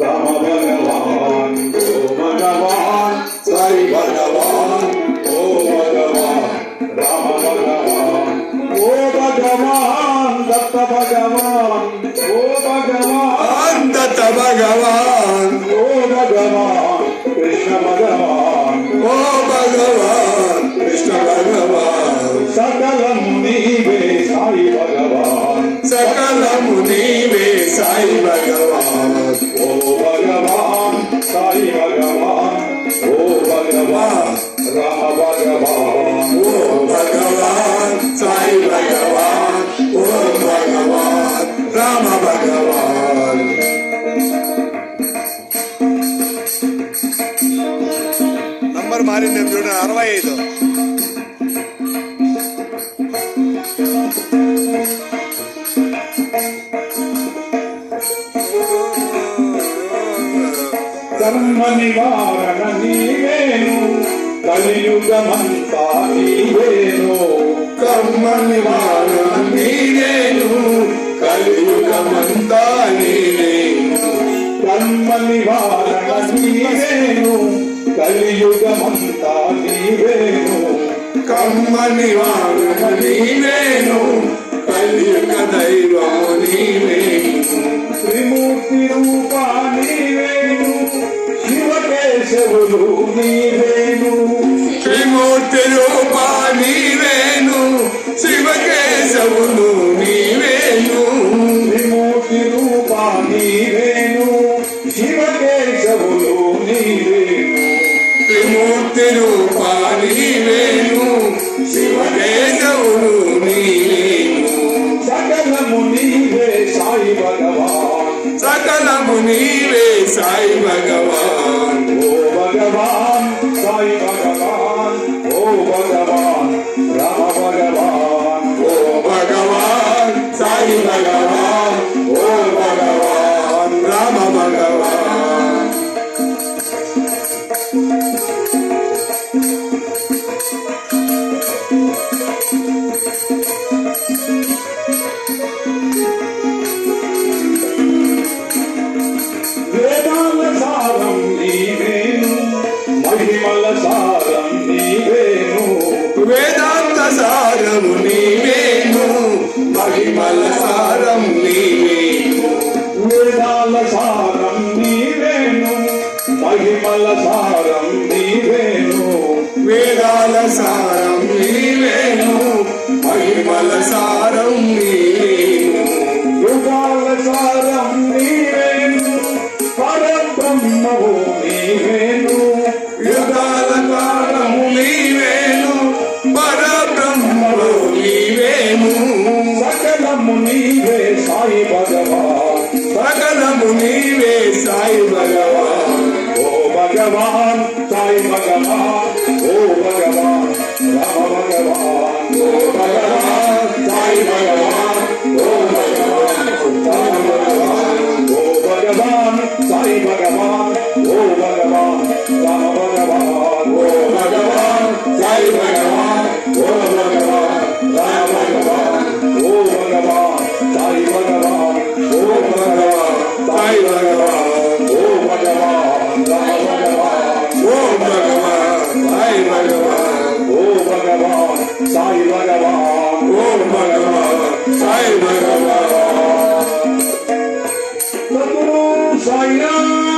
రామ భగవాన్ ఓ భగవాన్ సాయి భగవాన్ నంబర్ మారింది చూడండి అరవై ఐదు. కర్మ నివారణ నీవేను కలియుగమంతా నీవేను. కర్మ నివారణ నీవేను కలియుగమంతా నీవేను. కర్మ నివారణ కలియుగమంతా నీవేను కర్మ నివారణ నీవేను కలియుగ దైవము నీవేను త్రిమూర్తి రూపా నీవేను శివకేశవులు నీవేను త్రిమూర్తి రూపా నీవేను సాయి భగవాన్ సకలము నీవే సాయి భగవాన్ ఓ భగవాన్ సాయి భగవాన్ సారం నీవేను. వేదాంత సారము నీవేను. మహిమల సారం నీవేను. వేదాల సారం నీవేను. మహిమల సారం నీవేను. వేదాల సారం నీవేను. మహిమల సారం నీవేను. యుగాల సారం నీవేను. పరబ్రహ్మవు సాయి భగవాన్ ఓ భగవాన్ సాయి భగవాన్ సద్గురు సాయిరామ్